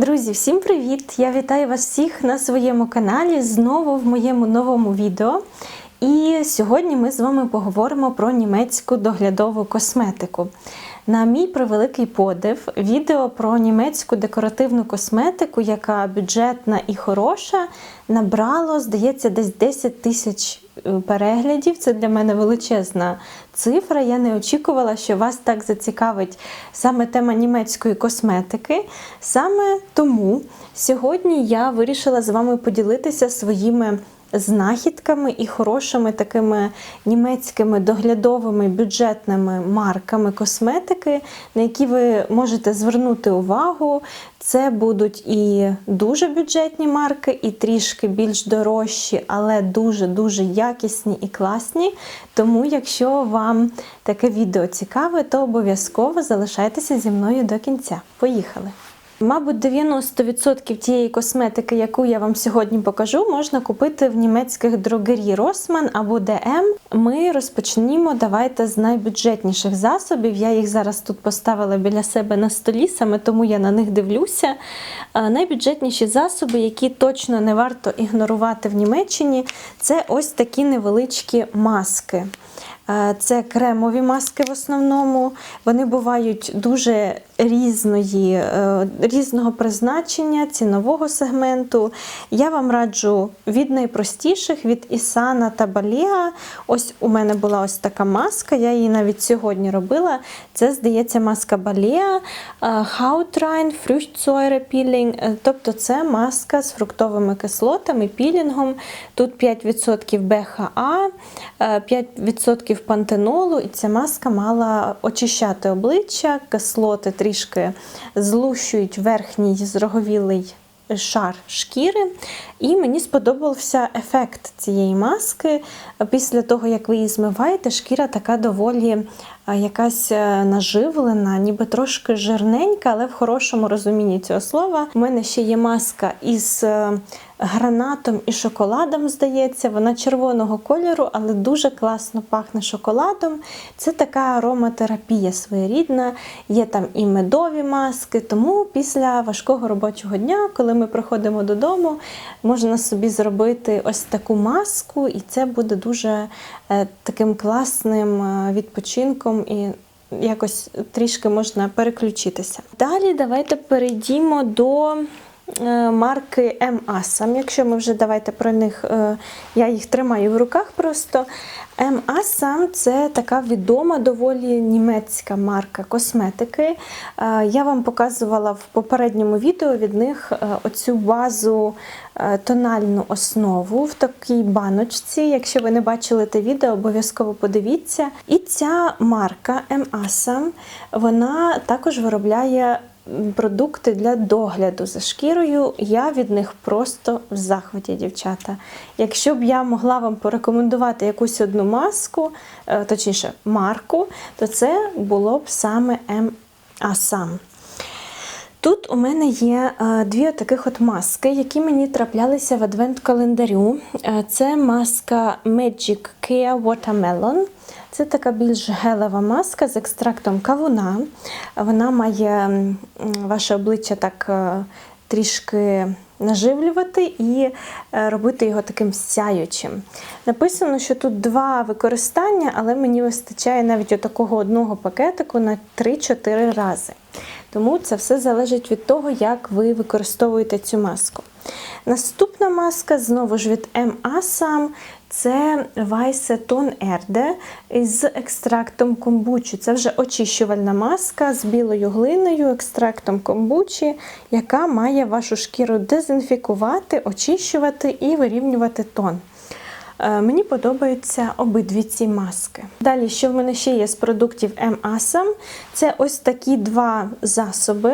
Друзі, всім привіт! Я вітаю вас всіх на своєму каналі знову в моєму новому відео. І сьогодні ми з вами поговоримо про німецьку доглядову косметику. На мій превеликий подив, відео про німецьку декоративну косметику, яка бюджетна і хороша, набрало, здається, десь 10 тисяч переглядів. Це для мене величезна цифра. Я не очікувала, що вас так зацікавить саме тема німецької косметики. Саме тому сьогодні я вирішила з вами поділитися своїми знахідками і хорошими такими німецькими доглядовими бюджетними марками косметики, на які ви можете звернути увагу. Це будуть і дуже бюджетні марки, і трішки більш дорожчі, але дуже-дуже якісні і класні. Тому, якщо вам таке відео цікаве, то обов'язково залишайтеся зі мною до кінця. Поїхали! Мабуть, 90% тієї косметики, яку я вам сьогодні покажу, можна купити в німецьких дрогері Rossmann або DM. Ми розпочнімо давайте з найбюджетніших засобів. Я їх зараз тут поставила біля себе на столі, саме тому я на них дивлюся. Найбюджетніші засоби, які точно не варто ігнорувати в Німеччині, це ось такі невеличкі маски. Це кремові маски в основному. Вони бувають дуже різної, е, різного призначення, цінового сегменту. Я вам раджу від найпростіших, від Ісана та Баліа. Ось у мене була ось така маска, я її навіть сьогодні робила. Це, здається, маска Баліа, Hautrein, Fruchtsäure Peeling. Е, Тобто це маска з фруктовими кислотами, пілінгом. Тут 5% БХА, е, 5% пантенолу, і ця маска мала очищати обличчя, кислоти трішки злущують верхній зроговілий шар шкіри. І мені сподобався ефект цієї маски. Після того, як ви її змиваєте, шкіра така доволі якась е, наживлена, ніби трошки жирненька, але в хорошому розумінні цього слова. У мене ще є маска із е, гранатом і шоколадом, здається. Вона червоного кольору, але дуже класно пахне шоколадом. Це така ароматерапія своєрідна. Є там і медові маски. Тому після важкого робочого дня, коли ми приходимо додому, можна собі зробити ось таку маску, і це буде дуже е, таким класним е, відпочинком і якось трішки можна переключитися. Далі давайте перейдімо до марки МАСАМ. Якщо ми вже давайте про них, е, я їх тримаю в руках просто. МАСАМ це така відома доволі німецька марка косметики. Е, Я вам показувала в попередньому відео від них е, оцю базу е, тональну основу в такій баночці. Якщо ви не бачили те відео, обов'язково подивіться. І ця марка МАСАМ, вона також виробляє продукти для догляду за шкірою. Я від них просто в захваті, дівчата. Якщо б я могла вам порекомендувати якусь одну маску, е, точніше марку, то це було б саме МАСАМ. Тут у мене є е, дві таких от маски, які мені траплялися в адвент-календарю. Е, Це маска Magic Care Watermelon. Це така більш гелева маска з екстрактом кавуна. Вона має ваше обличчя так е, трішки наживлювати і робити його таким сяючим. Написано, що тут два використання, але мені вистачає навіть отакого одного пакетику на 3-4 рази. Тому це все залежить від того, як ви використовуєте цю маску. Наступна маска знову ж від МАСАМ. Це Weiße Ton Erde з екстрактом комбучі. Це вже очищувальна маска з білою глиною, екстрактом комбучі, яка має вашу шкіру дезінфікувати, очищувати і вирівнювати тон. Е, Мені подобаються обидві ці маски. Далі, що в мене ще є з продуктів МАСАМ, це ось такі два засоби.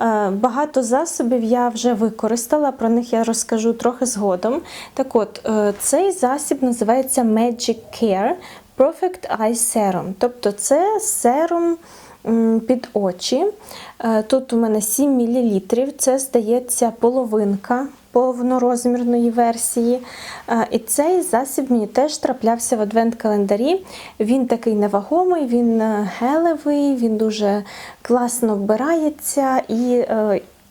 Е, Багато засобів я вже використала, про них я розкажу трохи згодом. Так от, е, цей засіб називається Magic Care Perfect Eye Serum. Тобто це серум під очі. Е, Тут у мене 7 мл, це здається половинка повнорозмірної версії. Е, І цей засіб мені теж траплявся в адвент-календарі. Він такий невагомий, він е, гелевий, він дуже класно вбирається і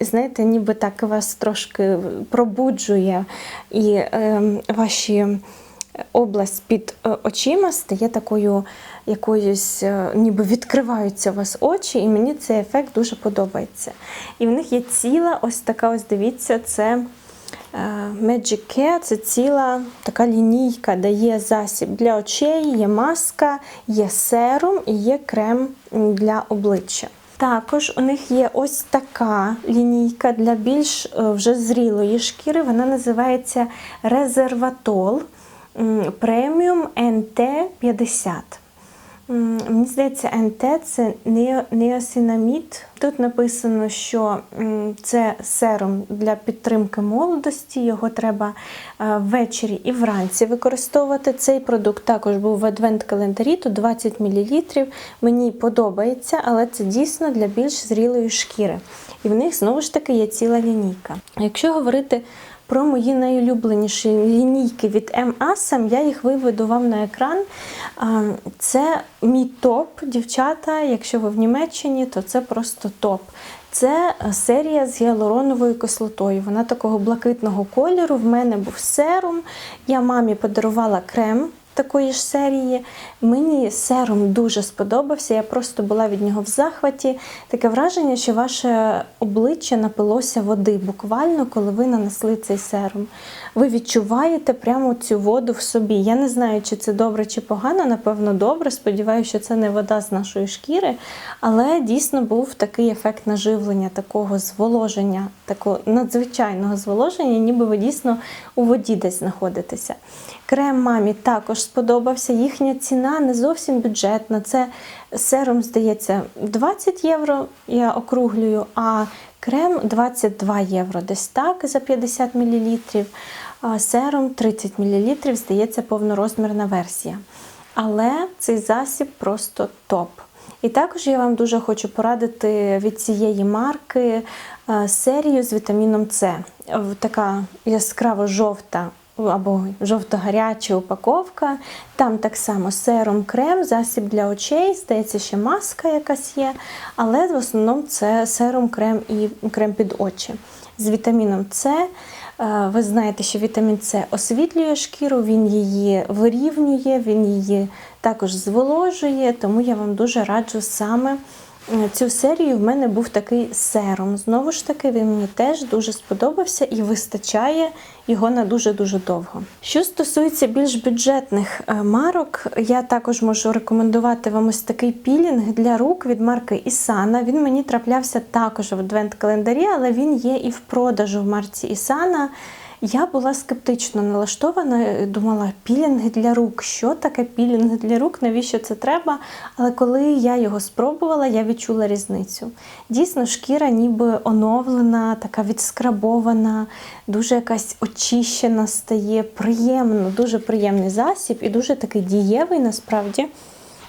знаєте, ніби так вас трошки пробуджує і е, ваші область під е, очима стає такою якоюсь, е, ніби відкриваються у вас очі, і мені цей ефект дуже подобається. І в них є ціла, ось така, ось дивіться, це. е, Magic Care це ціла така лінійка, де є засіб для очей, є маска, є серум і є крем для обличчя. Також у них є ось така лінійка для більш вже зрілої шкіри. Вона називається Резерватол преміум NT50. Мені здається, НТ це нео- неосинамід. Тут написано, що це серум для підтримки молодості. Його треба е, ввечері і вранці використовувати. Цей продукт також був в адвент-календарі, тут 20 мл. Мені подобається, але це дійсно для більш зрілої шкіри. І в них знову ж таки є ціла лінійка. Якщо говорити про мої найулюбленіші лінійки від M-Asam, я їх виведу вам на екран. Це мій топ, дівчата. Якщо ви в Німеччині, то це просто топ. Це серія з гіалуроновою кислотою. Вона такого блакитного кольору. В мене був серум. Я мамі подарувала крем такої ж серії. Мені серум дуже сподобався. Я просто була від нього в захваті. Таке враження, що ваше обличчя напилося води буквально, коли ви нанесли цей серум. Ви відчуваєте прямо цю воду в собі. Я не знаю, чи це добре чи погано, напевно, добре. Сподіваюся, що це не вода з нашої шкіри, але дійсно був такий ефект наживлення, такого зволоження, такого надзвичайного зволоження, ніби ви дійсно у воді десь знаходитеся. Крем мамі також сподобався. Їхня ціна не зовсім бюджетна. Це серум, здається, 20 євро, я округлюю, а крем 22 євро, десь так за 50 мл. А серум 30 мл, здається, повнорозмірна версія. Але цей засіб просто топ. І також я вам дуже хочу порадити від цієї марки е, серію з вітаміном С. Така яскраво жовта або жовто-гаряча упаковка. Там так само серум, крем, засіб для очей, здається, ще маска якась є, але в основному це серум, крем і крем під очі з вітаміном С. Е, Ви знаєте, що вітамін С освітлює шкіру, він її вирівнює, він її також зволожує, тому я вам дуже раджу саме цю серію. В мене був такий серум. Знову ж таки, він мені теж дуже сподобався і вистачає його на дуже-дуже довго. Що стосується більш бюджетних е, марок, я також можу рекомендувати вам ось такий пілінг для рук від марки Isana. Він мені траплявся також в адвент-календарі, але він є і в продажу в марці Isana. Я була скептично налаштована, думала, пілінг для рук. Що таке пілінг для рук? Навіщо це треба? Але коли я його спробувала, я відчула різницю. Дійсно, шкіра ніби оновлена, така відскрабована, дуже якась очищена стає, приємно, дуже приємний засіб і дуже такий дієвий насправді.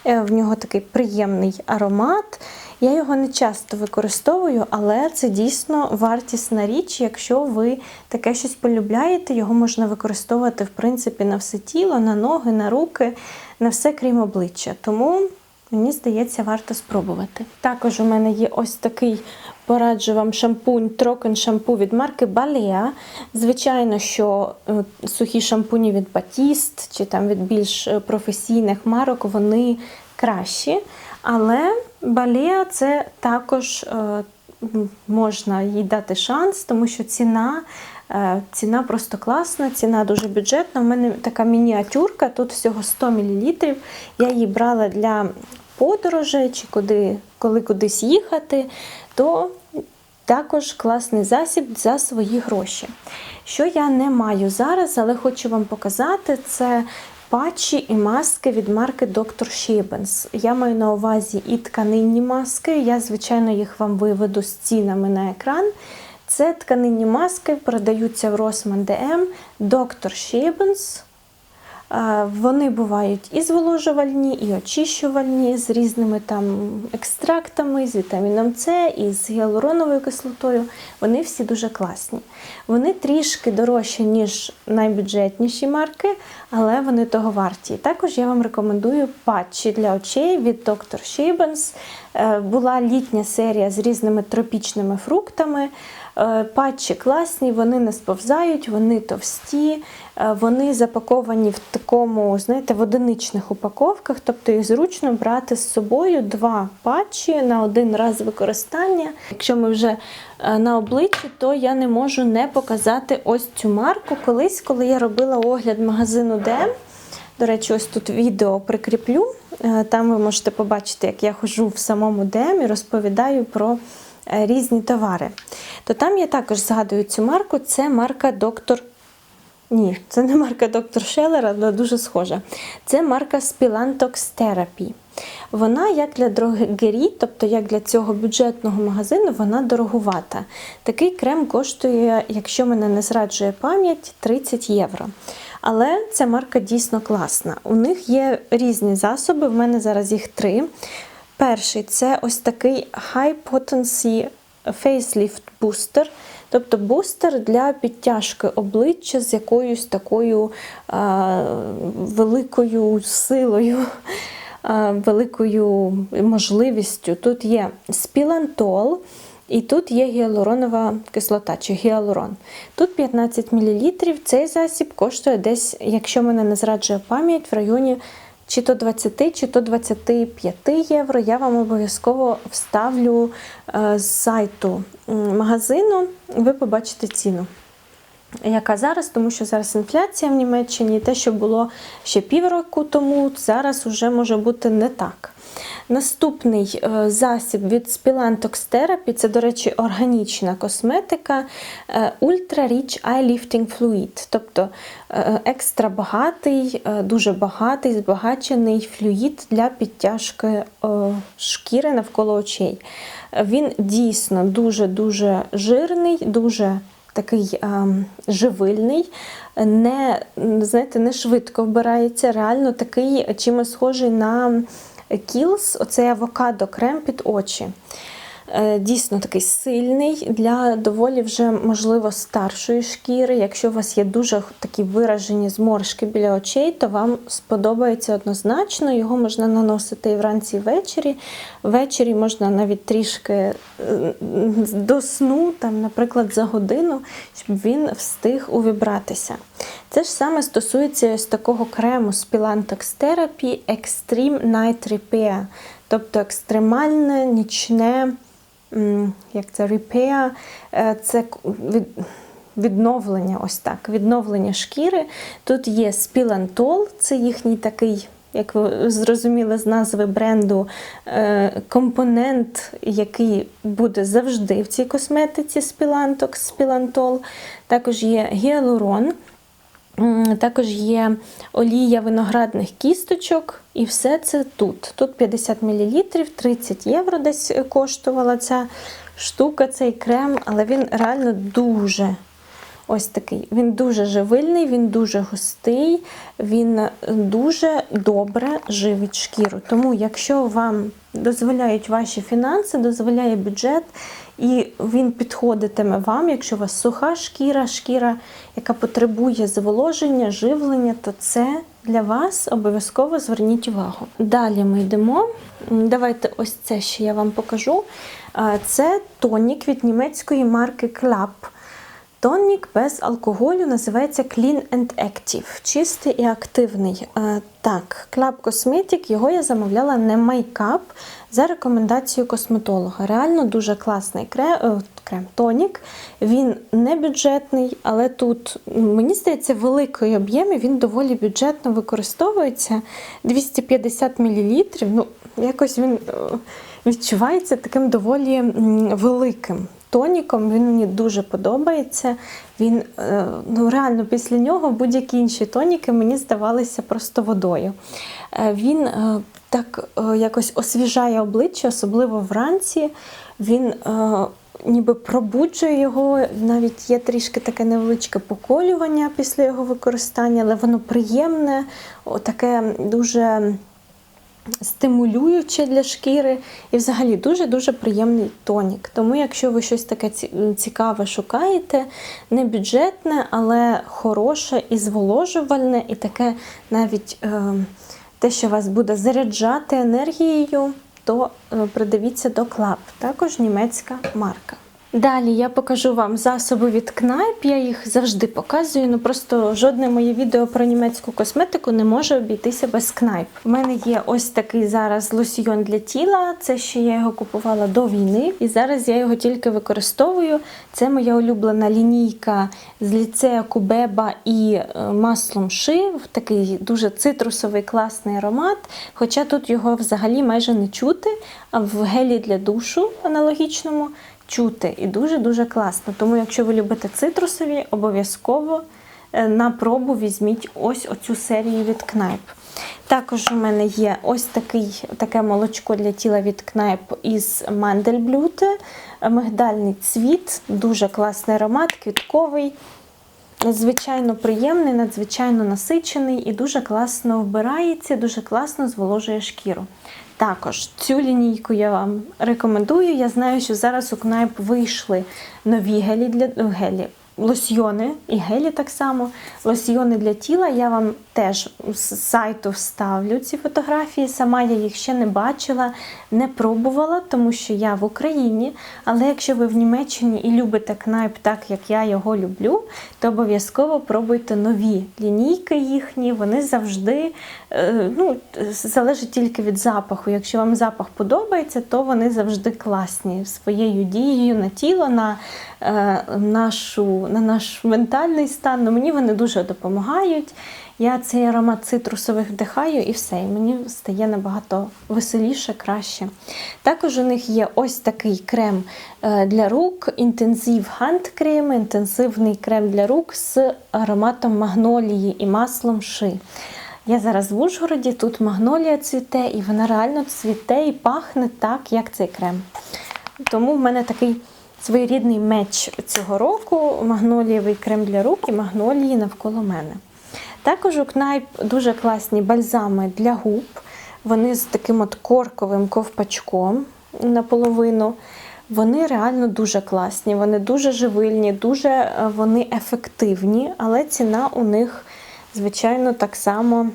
Е, В нього такий приємний аромат. Я його не часто використовую, але це дійсно вартісна річ. Якщо ви таке щось полюбляєте, його можна використовувати в принципі на все тіло, на ноги, на руки, на все крім обличчя. Тому мені здається, варто спробувати. Також у мене є ось такий. Пораджу вам шампунь Трокен шампу від марки Balea. Звичайно, що е, сухі шампуні від Batiste чи там від більш е, професійних марок вони кращі. Але Балія це також е, можна їй дати шанс, тому що ціна, е, ціна просто класна, ціна дуже бюджетна. У мене така мініатюрка, тут всього 100 мл. Я її брала для подорожей чи куди, коли кудись їхати, то також класний засіб за свої гроші. Що я не маю зараз, але хочу вам показати, це патчі і маски від марки Dr. Shebens. Я маю на увазі і тканинні маски. Я, звичайно, їх вам виведу з цінами на екран. Це тканинні маски, продаються в Rossmann DM Dr. Shebens. Вони бувають і зволожувальні, і очищувальні з різними там екстрактами, з вітаміном С, і з гіалуроновою кислотою. Вони всі дуже класні. Вони трішки дорожчі, ніж найбюджетніші марки, але вони того варті. Також я вам рекомендую патчі для очей від Dr. Shebens. Е, Була літня серія з різними тропічними фруктами. Е, Патчі класні, вони не сповзають, вони товсті, вони запаковані в такому, знаєте, в одиничних упаковках, тобто їх зручно брати з собою два патчі на один раз використання. Якщо ми вже е, на обличчі, то я не можу не показати ось цю марку. Колись, коли я робила огляд магазину ДМ, до речі, ось тут відео прикріплю. Е, Там ви можете побачити, як я ходжу в самому ДМ і розповідаю про е, різні товари. То там я також згадую цю марку. Це марка Доктор. Ні, це не марка Доктор Шеллер, але дуже схожа. Це марка Spilantox Therapy. Вона як для дрогері, тобто як для цього бюджетного магазину, вона дорогувата. Такий крем коштує, якщо мене не зраджує пам'ять, 30 євро. Але ця марка дійсно класна. У них є різні засоби, в мене зараз їх три. Перший це ось такий High Potency Facelift Booster, тобто бустер для підтяжки обличчя з якоюсь такою а, великою силою, а, великою можливістю. Тут є спілантол. І тут є гіалуронова кислота чи гіалурон. Тут 15 мл. Цей засіб коштує десь, якщо мене не зраджує пам'ять, в районі чи то 20, чи то 25 євро. Я вам обов'язково вставлю е, з сайту магазину, ви побачите ціну. Яка зараз, тому що зараз інфляція в Німеччині, те, що було ще півроку тому, зараз вже може бути не так. Наступний е, засіб від Spilantox Therapy, це, до речі, органічна косметика е, Ultra Rich Eye Lifting Fluid, тобто е, екстра багатий, дуже багатий, збагачений флюїд для підтяжки шкіри навколо очей. Він дійсно дуже-дуже жирний, дуже такий ем, живильний, не, знаєте, не швидко вбирається, реально такий чимось схожий на кілс, оцей авокадо крем під очі. Е, Дійсно такий сильний для доволі вже, можливо, старшої шкіри. Якщо у вас є дуже такі виражені зморшки біля очей, то вам сподобається однозначно. Його можна наносити і вранці, і ввечері. Ввечері можна навіть трішки е, до сну, там, наприклад, за годину, щоб він встиг увібратися. Це ж саме стосується ось такого крему Spilantox Therapy Extreme Night Repair, тобто екстремальне нічне як це repair, е, це від, відновлення, ось так, відновлення шкіри. Тут є спілантол, це їхній такий. Як ви зрозуміли з назви бренду, е, компонент, який буде завжди в цій косметиці Spilantox, спілантол. Також є гіалурон, Також є олія виноградних кісточок, і все це тут. Тут 50 мл, 30 євро десь коштувала ця штука, цей крем, але він реально дуже ось такий. Він дуже живильний, він дуже густий, він дуже добре живить шкіру. Тому, якщо вам дозволяють ваші фінанси, дозволяє бюджет, і він підходитиме вам, якщо у вас суха шкіра, шкіра, яка потребує зволоження, живлення, то це для вас обов'язково зверніть увагу. Далі ми йдемо. Давайте ось це ще я вам покажу. Це тонік від німецької марки Club. Тонік без алкоголю називається Clean and Active, чистий і активний. Е, Так, Club Cosmetic, його я замовляла не мейкап за рекомендацією косметолога. Реально дуже класний крем, е, крем тонік. Він не бюджетний, але тут, мені здається, великий об'єм і він доволі бюджетно використовується. 250 мл. Ну, якось він е, відчувається таким доволі великим тоніком. Він мені дуже подобається. Він е, ну реально після нього будь-які інші тоніки мені здавалися просто водою. Е, Він е, так якось освіжає обличчя, особливо вранці. Він ніби пробуджує його, навіть є трішки таке невеличке поколювання після його використання, але воно приємне, таке дуже стимулююче для шкіри і взагалі дуже-дуже приємний тонік. Тому, якщо ви щось таке цікаве шукаєте, не бюджетне, але хороше і зволожувальне, і таке навіть е, те, що вас буде заряджати енергією, то е, придивіться до Club, також німецька марка. Далі я покажу вам засоби від Kneipp, я їх завжди показую, ну просто жодне моє відео про німецьку косметику не може обійтися без Kneipp. У мене є ось такий зараз лосьйон для тіла, це ще я його купувала до війни, і зараз я його тільки використовую. Це моя улюблена лінійка з ліцея Кубеба і е, маслом ши, такий дуже цитрусовий класний аромат. Хоча тут його взагалі майже не чути, а в гелі для душу аналогічному чути і дуже-дуже класно. Тому, якщо ви любите цитрусові, обов'язково е, на пробу візьміть ось оцю серію від Кнайп. Також у мене є ось такий, таке молочко для тіла від Кнайп із Мандельблюте, мигдальний цвіт, дуже класний аромат, квітковий. Надзвичайно приємний, надзвичайно насичений і дуже класно вбирається, дуже класно зволожує шкіру. Також цю лінійку я вам рекомендую. Я знаю, що зараз у Кнайп вийшли нові гелі для ну, гелі. Лосьйони і гелі так само. Лосьйони для тіла. Я вам теж з сайту вставлю ці фотографії. Сама я їх ще не бачила, не пробувала, тому що я в Україні. Але якщо ви в Німеччині і любите Kneipp так, як я його люблю, то обов'язково пробуйте нові лінійки їхні. Вони завжди е, ну, залежить тільки від запаху. Якщо вам запах подобається, то вони завжди класні своєю дією на тіло, на, е, нашу, на наш ментальний стан. Ну, мені вони дуже допомагають. Я цей аромат цитрусових вдихаю і все, і мені стає набагато веселіше, краще. Також у них є ось такий крем е, для рук, інтенсив ханд-крем, інтенсивний крем для рук з ароматом магнолії і маслом ши. Я зараз в Ужгороді, тут магнолія цвіте, і вона реально цвіте і пахне так, як цей крем. Тому в мене такий своєрідний меч цього року магнолієвий крем для рук і магнолії навколо мене. Також у Кнайп дуже класні бальзами для губ. Вони з таким от корковим ковпачком наполовину. Вони реально дуже класні, вони дуже живильні, дуже е, вони ефективні, але ціна у них, звичайно, так само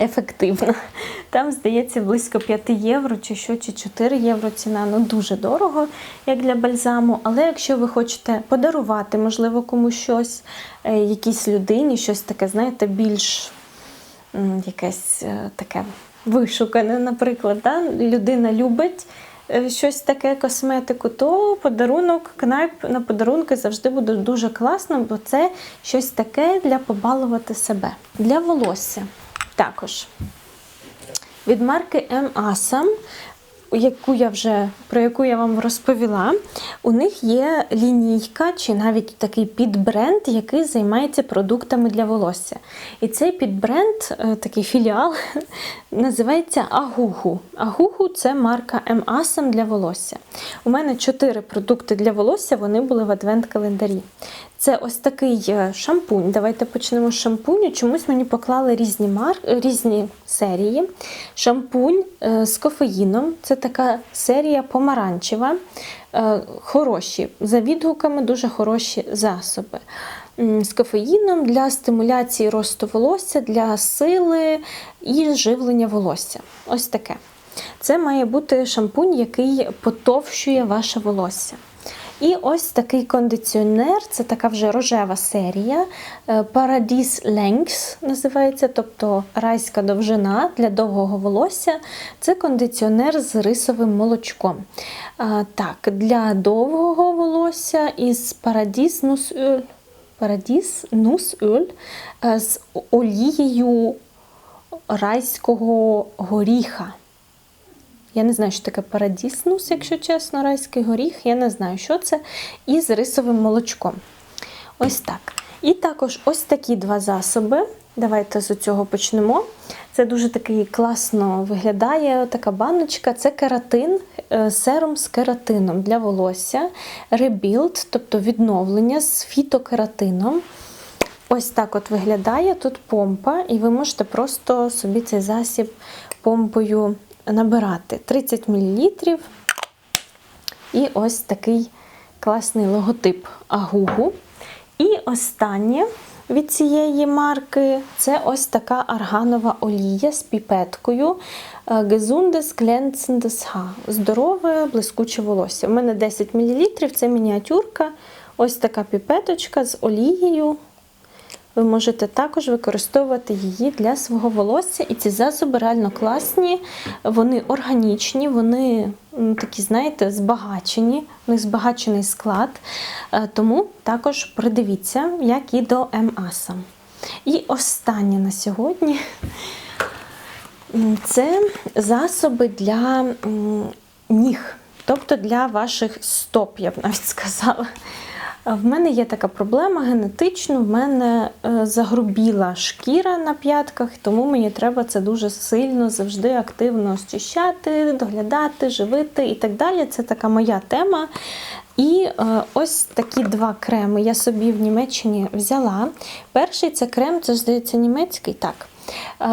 ефективна. Там, здається, близько 5 євро чи що, чи 4 євро ціна. Ну дуже дорого, як для бальзаму. Але якщо ви хочете подарувати, можливо, комусь щось, е, якійсь людині, щось таке, знаєте, більш якесь е, таке вишукане, наприклад, да? людина любить. е, Щось таке косметику, то подарунок Kneipp на подарунки завжди буде дуже класно, бо це щось таке для побалувати себе. Для волосся також від марки. Asam, яку я вже, про яку я вам розповіла, у них є лінійка чи навіть такий підбренд, який займається продуктами для волосся. І цей підбренд, е, такий філіал, називається Агугу. Агугу це марка. Asam для волосся. У мене чотири продукти для волосся, вони були в адвент-календарі. Це ось такий е, шампунь. Давайте почнемо з шампуню. Чомусь мені поклали різні мар... різні серії. Шампунь е, з кофеїном. Це така серія помаранчева. Е, Хороші, за відгуками, дуже хороші засоби. З кофеїном для стимуляції росту волосся, для сили і живлення волосся. Ось таке. Це має бути шампунь, який потовщує ваше волосся. І ось такий кондиціонер, це така вже рожева серія. е, Paradis Length називається, тобто райська довжина для довгого волосся. Це кондиціонер з рисовим молочком. Так, для довгого волосся із Paradis Nuss Öl, Paradis Nuss Öl е, з олією райського горіха. Я не знаю, що таке парадіснус, якщо чесно, райський горіх. Я не знаю, що це. І з рисовим молочком. Ось так. І також ось такі два засоби. Давайте з цього почнемо. Це дуже такий класно виглядає така баночка. Це кератин, е, серум з кератином для волосся. Rebuild, тобто відновлення з фітокератином. Ось так от виглядає. Тут помпа, і ви можете просто собі цей засіб помпою набирати 30 мл. І ось такий класний логотип Агугу. І останнє від цієї марки. Це ось така арганова олія з піпеткою. е, Gesundes glänzendes Haar. Здорове блискуче волосся. У мене 10 мл, це мініатюрка. Ось така піпеточка з олією. Ви можете також використовувати її для свого волосся. І ці засоби реально класні, вони органічні, вони такі, знаєте, збагачені, у них збагачений склад. Е, Тому також придивіться, як і до МАСа. І останнє на сьогодні це засоби для ніг, тобто для ваших стоп, я б навіть сказала. В мене є така проблема генетично, в мене е, загрубіла шкіра на п'ятках, тому мені треба це дуже сильно завжди активно очищати, доглядати, живити і так далі. Це така моя тема. І е, ось такі два креми я собі в Німеччині взяла. Перший це крем, це здається німецький, так.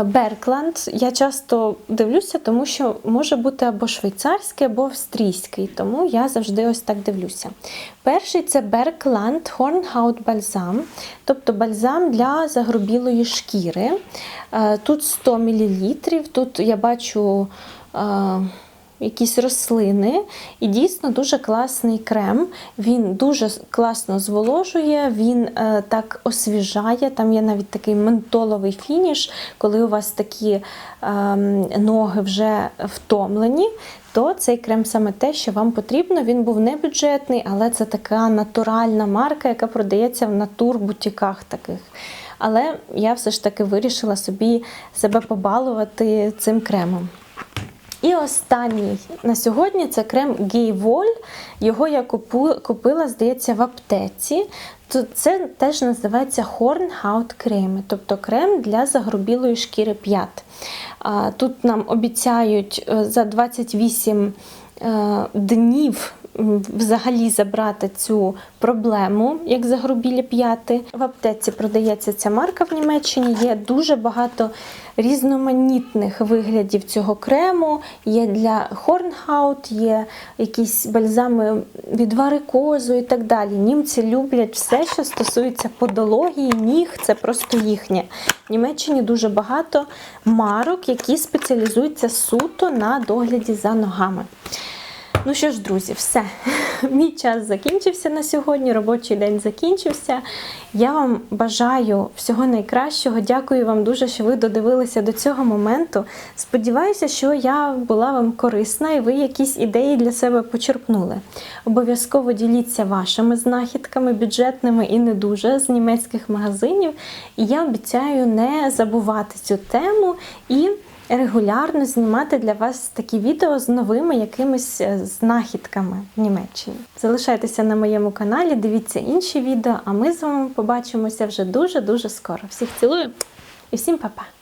Беркланд. Я часто дивлюся, тому що може бути або швейцарський, або австрійський, тому я завжди ось так дивлюся. Перший це Беркланд Hornhaut Бальзам, тобто бальзам для загрубілої шкіри. Е, Тут 100 мл, тут я бачу. Якісь рослини, і дійсно дуже класний крем. Він дуже класно зволожує, він е, так освіжає. Там є навіть такий ментоловий фініш, коли у вас такі е, ноги вже втомлені. То цей крем саме те, що вам потрібно. Він був не бюджетний, але це така натуральна марка, яка продається в натурбутіках таких. Але я все ж таки вирішила собі себе побалувати цим кремом. І останній на сьогодні це крем Гейволь. Його я купила, здається, в аптеці. Це теж називається Hornhaut крем, тобто крем для загрубілої шкіри п'ят. Тут нам обіцяють е, за 28 е, днів взагалі забрати цю проблему, як загрубілі п'яти. В аптеці продається ця марка в Німеччині. Є дуже багато різноманітних виглядів цього крему. Є для Хорнхаут, є якісь бальзами від варикозу і так далі. Німці люблять все, що стосується подології, ніг, це просто їхнє. В Німеччині дуже багато марок, які спеціалізуються суто на догляді за ногами. Ну що ж, друзі, все. Мій час закінчився на сьогодні, робочий день закінчився. Я вам бажаю всього найкращого. Дякую вам дуже, що ви додивилися до цього моменту. Сподіваюся, що я була вам корисна і ви якісь ідеї для себе почерпнули. Обов'язково діліться вашими знахідками, бюджетними і не дуже з німецьких магазинів. І я обіцяю не забувати цю тему і регулярно знімати для вас такі відео з новими якимись е, знахідками в Німеччині. Залишайтеся на моєму каналі, дивіться інші відео, а ми з вами побачимося вже дуже-дуже скоро. Всіх цілую і всім па-па!